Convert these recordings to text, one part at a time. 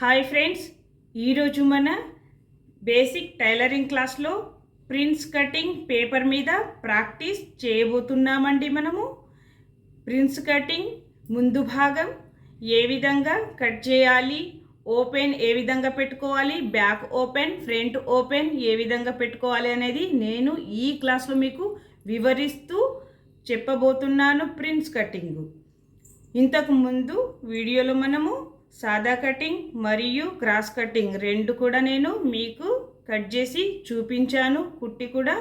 Hi friends ఈరోజు మన basic tailoring క్లాస్లో ప్రిన్స్ కటింగ్ పేపర్ మీద ప్రాక్టీస్ చేయబోతున్నామండి మనము. ప్రిన్స్ కటింగ్ ముందు భాగం ఏ విధంగా కట్ చేయాలి ఓపెన్ ఏ విధంగా పెట్టుకోవాలి బ్యాక్ ఓపెన్ ఫ్రంట్ ఓపెన్ ఏ విధంగా పెట్టుకోవాలి అనేది నేను ఈ క్లాస్లో మీకు వివరిస్తూ చెప్పబోతున్నాను ప్రిన్స్ కటింగ్ ఇంతకు ముందు వీడియోలో మనము సాదా కటింగ్ మరియు క్రాస్ కటింగ్ రెండు కూడా నేను మీకు కట్ చేసి చూపించాను కుట్టి కూడా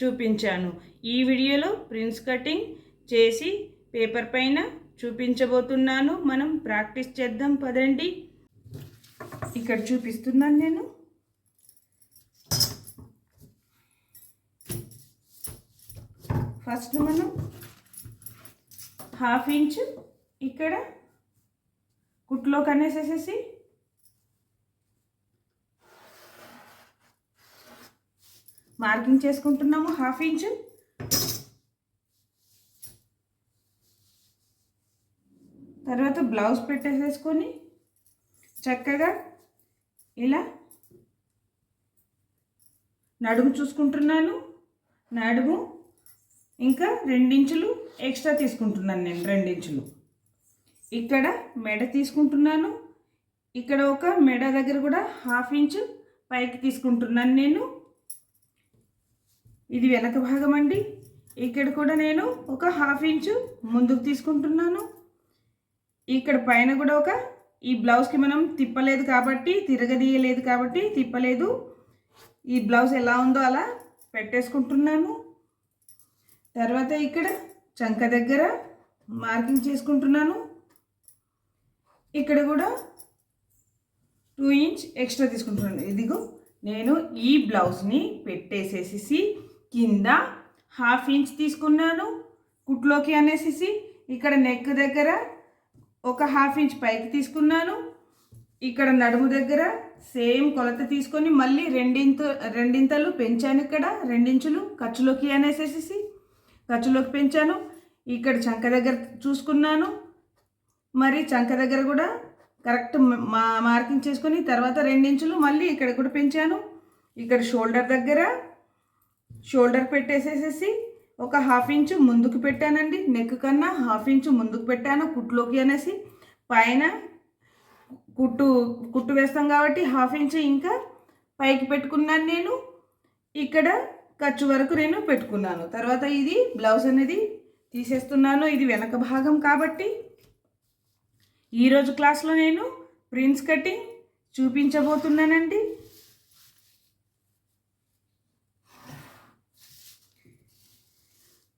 చూపించాను. ఈ వీడియోలో ప్రిన్స్ కటింగ్ చేసి పేపర్ పైన చూపించబోతున్నాను. మనం ప్రాక్టీస్ చేద్దాం పదండి. ఇక్కడ చూపిస్తున్నాను నేను. ఫస్ట్ మనం హాఫ్ ఇంచ్ ఇక్కడ కుట్లో కనేసేసేసి మార్కింగ్ చేసుకుంటున్నాము హాఫ్ ఇంచ్. తర్వాత బ్లౌజ్ పెట్టేసేసుకొని చక్కగా ఇలా నడుము చూసుకుంటున్నాను. నడుము ఇంకా రెండించులు ఎక్స్ట్రా తీసుకుంటున్నాను నేను రెండించులు. ఇక్కడ మెడ తీసుకుంటున్నాను. ఇక్కడ ఒక మెడ దగ్గర కూడా హాఫ్ ఇంచ్ పైకి తీసుకుంటున్నాను నేను. ఇది వెనక భాగం అండి. ఇక్కడ కూడా నేను ఒక హాఫ్ ఇంచు ముందుకు తీసుకుంటున్నాను. ఇక్కడ పైన కూడా ఒక ఈ బ్లౌజ్కి మనం తిప్పలేదు కాబట్టి తిరగదీయలేదు కాబట్టి తిప్పలేదు. ఈ బ్లౌజ్ ఎలా ఉందో అలా పెట్టేసుకుంటున్నాను. తర్వాత ఇక్కడ చంక దగ్గర మార్కింగ్ చేసుకుంటున్నాను. ఇక్కడ కూడా టూ ఇంచ్ ఎక్స్ట్రా తీసుకుంటున్నాను. ఇదిగో నేను ఈ బ్లౌజ్ని పెట్టేసేసి కింద హాఫ్ ఇంచ్ తీసుకున్నాను కుట్లోకి అనేసి ఇక్కడ నెక్ దగ్గర ఒక హాఫ్ ఇంచ్ పైకి తీసుకున్నాను ఇక్కడ నడుము దగ్గర సేమ్ కొలత తీసుకొని మళ్ళీ రెండింత రెండింతలు పెంచాను ఇక్కడ రెండించులు ఖర్చులోకి అనేసేసి ఖర్చులోకి పెంచాను ఇక్కడ చంక దగ్గర చూసుకున్నాను మరి చంక దగ్గర కూడా కరెక్ట్ మా మార్కింగ్ చేసుకొని తర్వాత రెండించులు మళ్ళీ ఇక్కడ కూడా పెంచాను. ఇక్కడ షోల్డర్ దగ్గర షోల్డర్ పెట్టేసేసేసి ఒక హాఫ్ ఇంచు ముందుకు పెట్టానండి. నెక్ కన్నా హాఫ్ ఇంచు ముందుకు పెట్టాను కుట్లోకి అనేసి. పైన కుట్టు కుట్టు వేస్తాం కాబట్టి హాఫ్ ఇంచు ఇంకా పైకి పెట్టుకున్నాను నేను. ఇక్కడ ఖర్చు వరకు నేను పెట్టుకున్నాను. తర్వాత ఇది బ్లౌజ్ అనేది తీసేస్తున్నాను. ఇది వెనక భాగం కాబట్టి ఈరోజు క్లాస్లో నేను ప్రిన్స్ కటింగ్ చూపించబోతున్నానండి.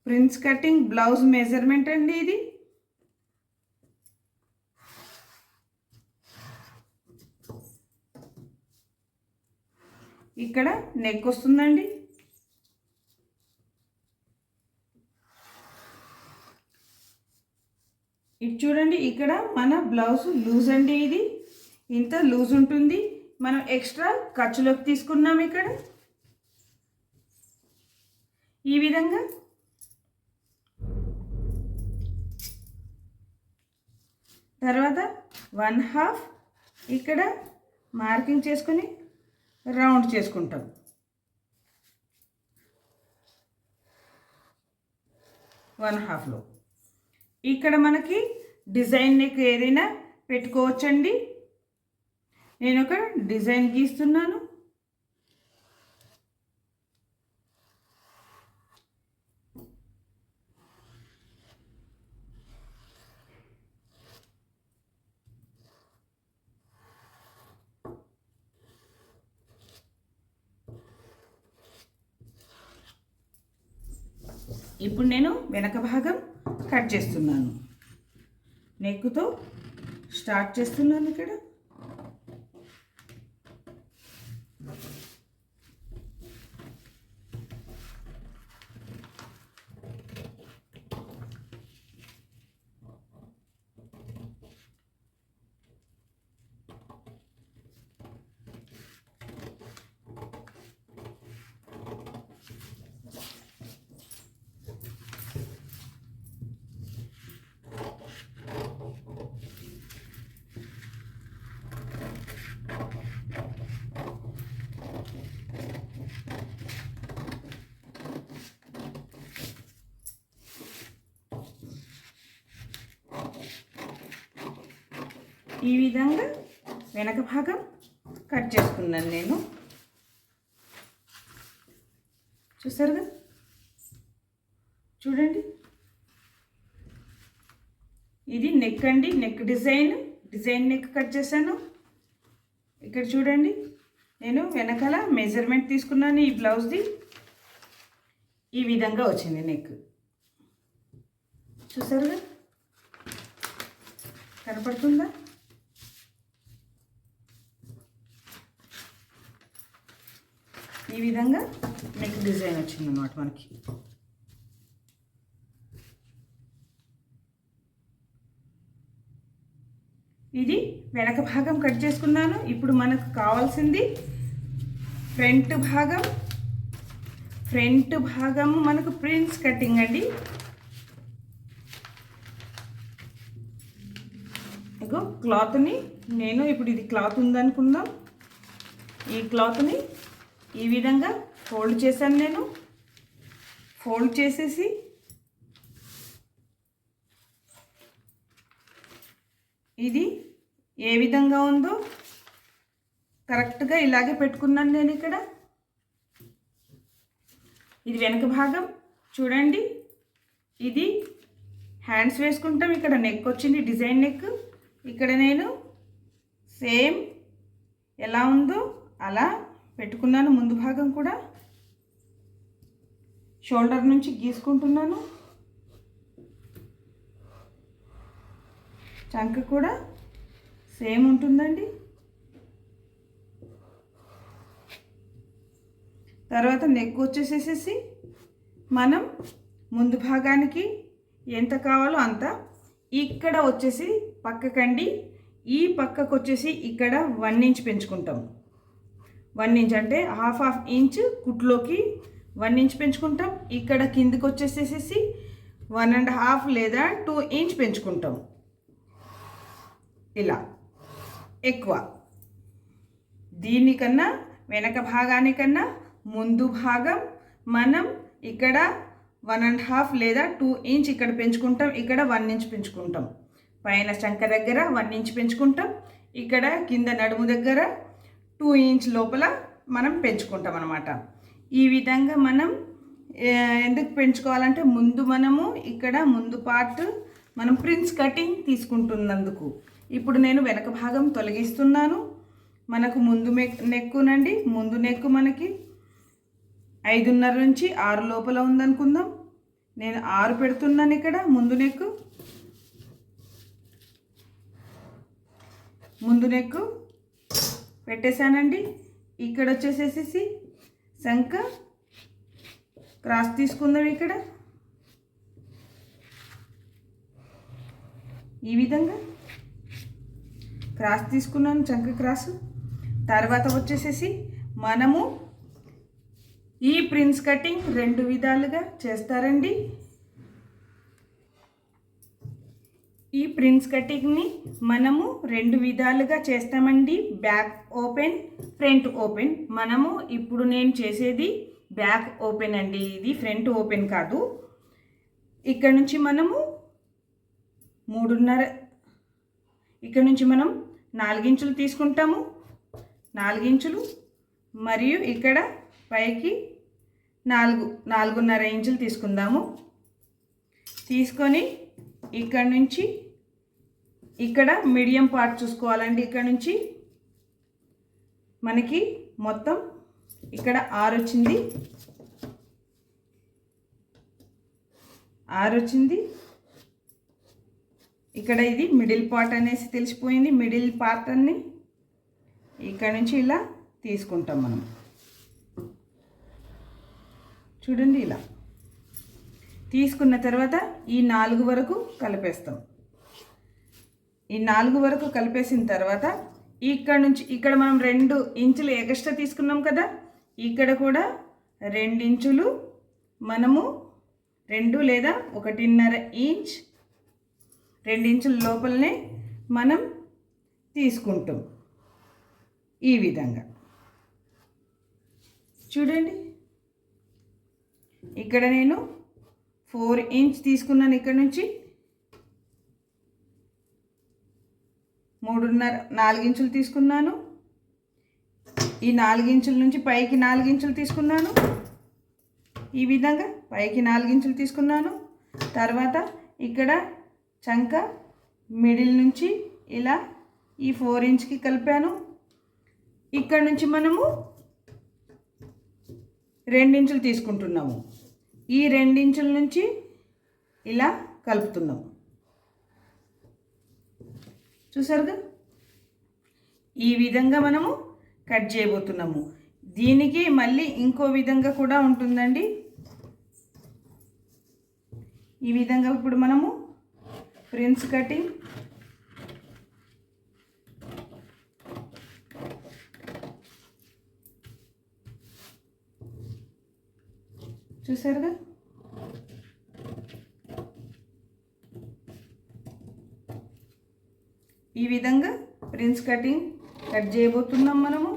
ప్రిన్స్ కటింగ్ బ్లౌజ్ మెజర్మెంట్ అండి ఇది. ఇక్కడ నెక్ వస్తుందండి. ఇది చూడండి ఇక్కడ మన బ్లౌజ్ లూజ్ అండి ఇది. ఇంత లూజ్ ఉంటుంది. మనం ఎక్స్ట్రా ఖర్చులోకి తీసుకున్నాం ఇక్కడ. ఈ విధంగా తర్వాత వన్ హాఫ్ ఇక్కడ మార్కింగ్ చేసుకొని రౌండ్ చేసుకుంటాం. వన్ హాఫ్లో. ఇక్కడ మనకి డిజైన్ నెక్ ఏదైనా పెట్టుకోవచ్చండి. నేను ఒక డిజైన్ గీస్తున్నాను. ఇప్పుడు నేను వెనక భాగం కట్ చేస్తున్నాను. నెక్తో స్టార్ట్ చేస్తున్నాను ఇక్కడ. ఈ విధంగా వెనక భాగం కట్ చేసుకున్నాను నేను. చూసారుగా? చూడండి. ఇది నెక్ అండి neck design. Design neck cut చేశాను. ఇక్కడ చూడండి. నేను వెనకాల మెజర్మెంట్ తీసుకున్నాను ఈ బ్లౌజ్ది ఈ విధంగా వచ్చింది నెక్ చూసారుగా? కనపడుతుందా? ఈ విధంగా నెక్ డిజైన్ వచ్చింది అన్నమాట మనకి. ఇది వెనక భాగం కట్ చేసుకున్నాను. ఇప్పుడు మనకు కావాల్సింది ఫ్రంట్ భాగం. ఫ్రంట్ భాగం మనకు ప్రింట్స్ కటింగ్ అండి. ఇగో క్లాత్ని నేను ఇప్పుడు ఇది క్లాత్ ఉందనుకుందాం. ఈ క్లాత్ని ఈ విధంగా ఫోల్డ్ చేశాను నేను. ఫోల్డ్ చేసేసి ఇది ఏ విధంగా ఉందో కరెక్ట్గా ఇలాగే పెట్టుకున్నాను నేను ఇక్కడ. ఇది వెనక భాగం చూడండి. ఇది హ్యాండ్స్ వేసుకుంటాం ఇక్కడ నెక్ వచ్చింది డిజైన్ నెక్ ఇక్కడ నేను సేమ్ ఎలా ఉందో అలా పెట్టుకున్నాను. ముందు భాగం కూడా షోల్డర్ నుంచి గీసుకుంటున్నాను. చంక కూడా సేమ్ ఉంటుందండి. తర్వాత నెక్ వచ్చేసేసేసి మనం ముందు భాగానికి ఎంత కావాలో అంత ఇక్కడ వచ్చేసి పక్కకండి. ఈ పక్కకు వచ్చేసి ఇక్కడ వన్ ఇంచ్ పెంచుకుంటాం. వన్ ఇంచ్ అంటే హాఫ్ హాఫ్ ఇంచ్ కుట్లోకి వన్ ఇంచ్ పెంచుకుంటాం. ఇక్కడ కిందికి వచ్చేసేసి వన్ అండ్ హాఫ్ లేదా టూ ఇంచ్ పెంచుకుంటాం. ఇలా. ఎక్కువ. దీనికన్నా వెనక భాగానికన్నా ముందు భాగం మనం ఇక్కడ వన్ అండ్ హాఫ్ లేదా టూ ఇంచ్ ఇక్కడ పెంచుకుంటాం ఇక్కడ వన్ ఇంచ్ పెంచుకుంటాం. పైన శంక దగ్గర వన్ ఇంచ్ పెంచుకుంటాం ఇక్కడ కింద నడుము దగ్గర టూ ఇంచ్ లోపల మనం పెంచుకుంటాం అనమాట ఈ విధంగా మనం ఎందుకు పెంచుకోవాలంటే ముందు మనము ఇక్కడ ముందు పార్ట్ మనం ప్రిన్స్ కటింగ్ తీసుకుంటున్నందుకు. ఇప్పుడు నేను వెనక భాగం తొలగిస్తున్నాను. మనకు ముందు నెక్కునండి. ముందు నెక్కు మనకి ఐదున్నర నుంచి ఆరు లోపల ఉందనుకుందాం. నేను ఆరు పెడుతున్నాను ఇక్కడ ముందు నెక్కు. ముందు నెక్కు. పెట్టేశానండి. ఇక్కడ వచ్చేసేసి శంఖ. క్రాస్ తీసుకుందాం ఇక్కడ. ఈ విధంగా. క్రాస్ తీసుకున్నాను చంక క్రాస్. తర్వాత వచ్చేసేసి మనము ఈ ప్రిన్స్ కటింగ్ రెండు విధాలుగా చేస్తారండి. ఈ ప్రిన్స్ కటింగ్ని మనము రెండు విధాలుగా చేస్తామండి. Back open front open. మనము ఇప్పుడు నేను చేసేది బ్యాక్ ఓపెన్ అండి. ఇది ఫ్రంట్ ఓపెన్ కాదు. ఇక్కడ నుంచి మనము మూడున్నర ఇక్కడ నుంచి మనం నాలుగించులు తీసుకుంటాము. నాలుగించులు మరియు ఇక్కడ పైకి నాలుగు నాలుగున్నర ఇంచులు తీసుకుందాము. తీసుకొని ఇక్కడ నుంచి ఇక్కడ మీడియం పార్ట్ చూసుకోవాలండి ఇక్కడ నుంచి. మనకి మొత్తం ఇక్కడ ఆరు వచ్చింది. ఆరు వచ్చింది. ఇక్కడ ఇది మిడిల్ పార్ట్ అనేసి తెలిసిపోయింది మిడిల్ పార్ట్ అన్ని. ఇక్కడ నుంచి ఇలా తీసుకుంటాం మనం. చూడండి ఇలా. తీసుకున్న తర్వాత ఈ నాలుగు వరకు కలిపేస్తాం. ఈ నాలుగు వరకు కలిపేసిన తర్వాత ఇక్కడ నుంచి ఇక్కడ మనం రెండు ఇంచులు ఎగస్ట్రా తీసుకున్నాం కదా ఇక్కడ కూడా రెండించులు మనము రెండు లేదా ఒకటిన్నర ఇంచ్ రెండించుల లోపలనే మనం తీసుకుంటాం ఈ విధంగా. చూడండి. ఇక్కడ నేను ఫోర్ ఇంచ్ తీసుకున్నాను ఇక్కడ నుంచి. మూడున్నర నాలుగించులు తీసుకున్నాను. ఈ నాలుగించుల నుంచి పైకి నాలుగించులు తీసుకున్నాను. ఈ విధంగా పైకి నాలుగించులు తీసుకున్నాను. తర్వాత ఇక్కడ చంక మిడిల్ నుంచి ఇలా ఈ ఫోర్ ఇంచ్కి కలిపాను. ఇక్కడ నుంచి మనము రెండించులు తీసుకుంటున్నాము. ఈ రెండించుల నుంచి ఇలా కలుపుతున్నాం. చూసారుగా? ఈ విధంగా మనము కట్ చేయబోతున్నాము. దీనికి మళ్ళీ ఇంకో విధంగా కూడా ఉంటుందండి. ఈ విధంగా ఇప్పుడు మనము ప్రిన్స్ కటింగ్ చూసారుగా? ఈ విధంగా ప్రిన్స్ కటింగ్ కట్ చేయబోతున్నాం మనము.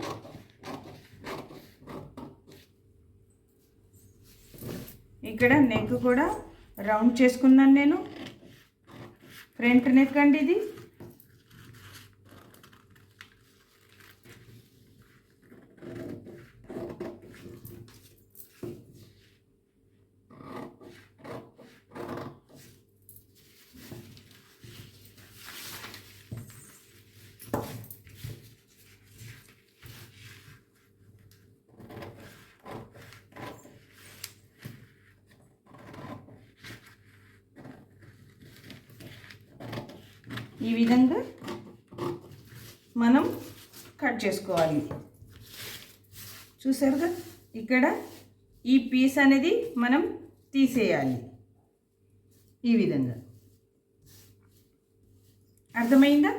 ఇక్కడ నెక్ కూడా రౌండ్ చేసుకున్నాను నేను. ఫ్రంట్ నెక్ అండి ఇది. ఈ విధంగా మనం కట్ చేసుకోవాలి. చూసారుగా? ఇక్కడ ఈ పీస్ అనేది మనం తీసేయాలి. ఈ విధంగా. అర్థమైందా?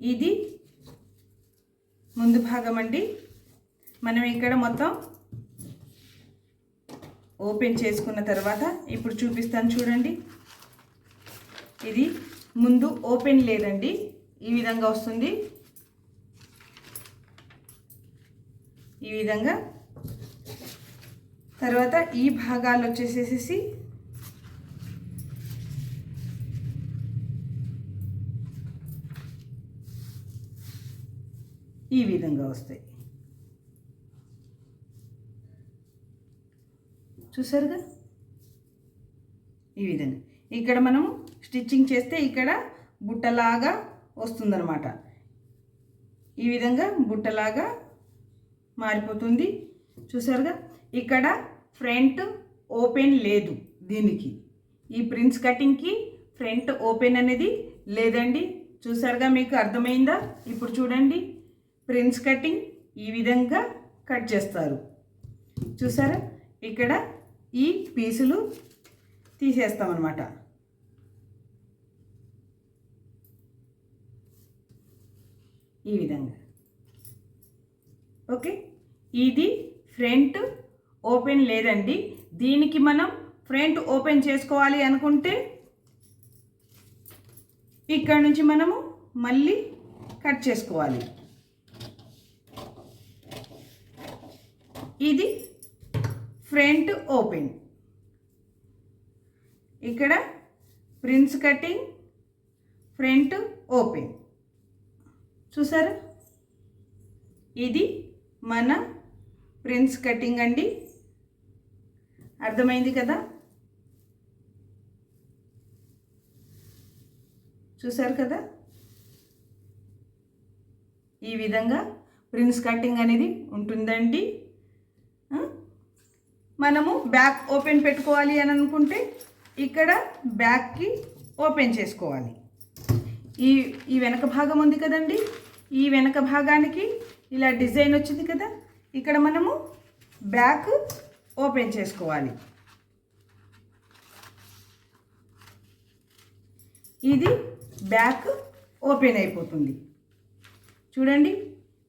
ఇది ముందు భాగం అండి. మనం ఇక్కడ మొత్తం ఓపెన్ చేసుకున్న తర్వాత ఇప్పుడు చూపిస్తాను చూడండి. ఇది ముందు ఓపెన్ లేదండి. ఈ విధంగా వస్తుంది. ఈ విధంగా. తర్వాత ఈ భాగాలు వచ్చేసేసి ఈ విధంగా వస్తాయి. చూసారుగా? ఈ విధంగా. ఇక్కడ మనము స్టిచ్చింగ్ చేస్తే ఇక్కడ బుట్టలాగా వస్తుందన్నమాట. ఈ విధంగా బుట్టలాగా మారిపోతుంది. చూసారుగా? ఇక్కడ ఫ్రంట్ ఓపెన్ లేదు దీనికి. ఈ ప్రిన్స్ కటింగ్కి ఫ్రంట్ ఓపెన్ అనేది లేదండి. చూసారుగా మీకు అర్థమైందా? ఇప్పుడు చూడండి. ప్రిన్స్ కటింగ్ ఈ విధంగా కట్ చేస్తారు. చూసారా? ఇక్కడ ఈ పీసులు తీసేస్తామన్నమాట. ఈ విధంగా. ఓకే? ఇది ఫ్రంట్ ఓపెన్ లేదండి. దీనికి మనం ఫ్రంట్ ఓపెన్ చేసుకోవాలి అనుకుంటే ఇక్కడ నుంచి మనము మళ్ళీ కట్ చేసుకోవాలి. ఇది ఫ్రంట్ ఓపెన్. ఇక్కడ ప్రిన్స్ కటింగ్ ఫ్రంట్ ఓపెన్. చూసారా? ఇది మన ప్రిన్స్ కటింగ్ అండి. అర్థమైంది కదా? చూసారు కదా? ఈ విధంగా ప్రిన్స్ కటింగ్ అనేది ఉంటుందండి. మనము బ్యాక్ ఓపెన్ పెట్టుకోవాలి అని అనుకుంటే ఇక్కడ బ్యాక్కి ఓపెన్ చేసుకోవాలి. ఈ ఈ వెనక భాగం ఉంది కదండి? ఈ వెనక భాగానికి ఇలా డిజైన్ వచ్చింది కదా ఇక్కడ మనము బ్యాక్ ఓపెన్ చేసుకోవాలి. ఇది బ్యాక్ ఓపెన్ అయిపోతుంది. చూడండి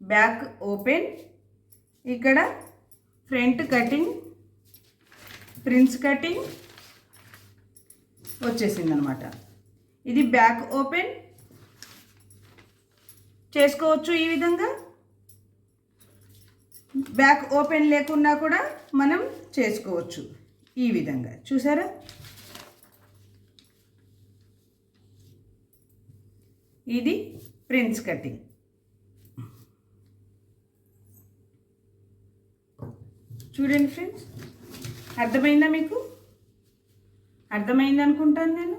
బ్యాక్ ఓపెన్ ఇక్కడ ఫ్రంట్ కటింగ్ ప్రిన్స్ కటింగ్ వచ్చేసింది అనమాట ఇది బ్యాక్ ఓపెన్ చేసుకోవచ్చు ఈ విధంగా. బ్యాక్ ఓపెన్ లేకున్నా కూడా మనం చేసుకోవచ్చు ఈ విధంగా. చూసారా? ఇది ప్రిన్స్ కటింగ్. చూడండి ఫ్రెండ్స్ అర్థమైందా మీకు? అర్థమైంది అనుకుంటాను నేను.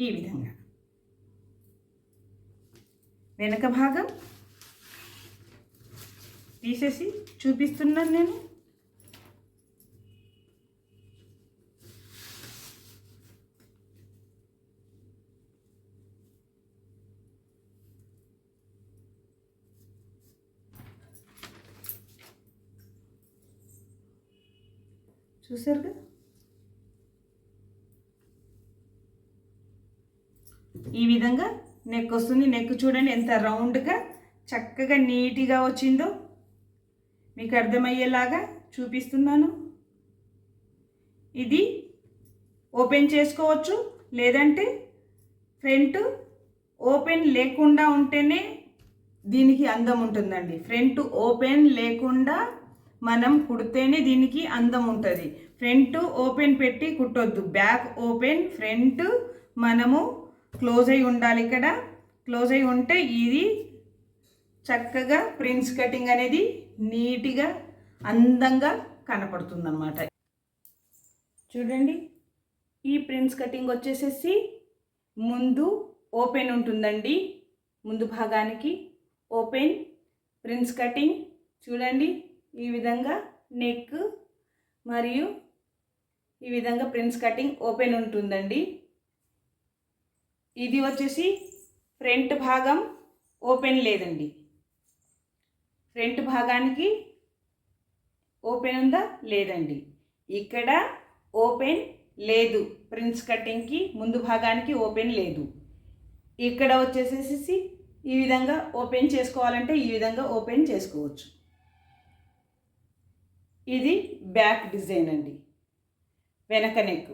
ఈ విధంగా వెనక భాగం తీసేసి చూపిస్తున్నాను నేను చూసారుగా ఈ విధంగా నెక్ వస్తుంది. నెక్ చూడండి ఎంత రౌండ్గా చక్కగా నీట్గా వచ్చిందో మీకు అర్థమయ్యేలాగా చూపిస్తున్నాను. ఇది ఓపెన్ చేసుకోవచ్చు లేదంటే ఫ్రంట్ ఓపెన్ లేకుండా ఉంటేనే దీనికి అందం ఉంటుందండి. ఫ్రంట్ ఓపెన్ లేకుండా మనం కుడితేనే దీనికి అందం ఉంటుంది. ఫ్రంట్ ఓపెన్ పెట్టి కుట్టొద్దు. బ్యాక్ ఓపెన్ ఫ్రంట్ మనము క్లోజ్ అయి ఉండాలి ఇక్కడ. క్లోజ్ అయి ఉంటే ఇది చక్కగా ప్రిన్స్ కటింగ్ అనేది నీట్గా అందంగా కనపడుతుంది అనమాట చూడండి ఈ ప్రిన్స్ కటింగ్ వచ్చేసేసి ముందు ఓపెన్ ఉంటుందండి. ముందు భాగానికి ఓపెన్ ప్రిన్స్ కటింగ్. చూడండి ఈ విధంగా నెక్ మరియు ఈ విధంగా ప్రిన్స్ కటింగ్ ఓపెన్ ఉంటుందండి. ఇది వచ్చేసి ఫ్రంట్ భాగం ఓపెన్ లేదండి. ఫ్రంట్ భాగానికి ఓపెన్ ఉందా? లేదండి. ఇక్కడ ఓపెన్ లేదు. ప్రిన్స్ కటింగ్కి ముందు భాగానికి ఓపెన్ లేదు. ఇక్కడ వచ్చేసేసి ఈ విధంగా ఓపెన్ చేసుకోవాలంటే ఈ విధంగా ఓపెన్ చేసుకోవచ్చు. ఇది బ్యాక్ డిజైన్ అండి. వెనక నెక్.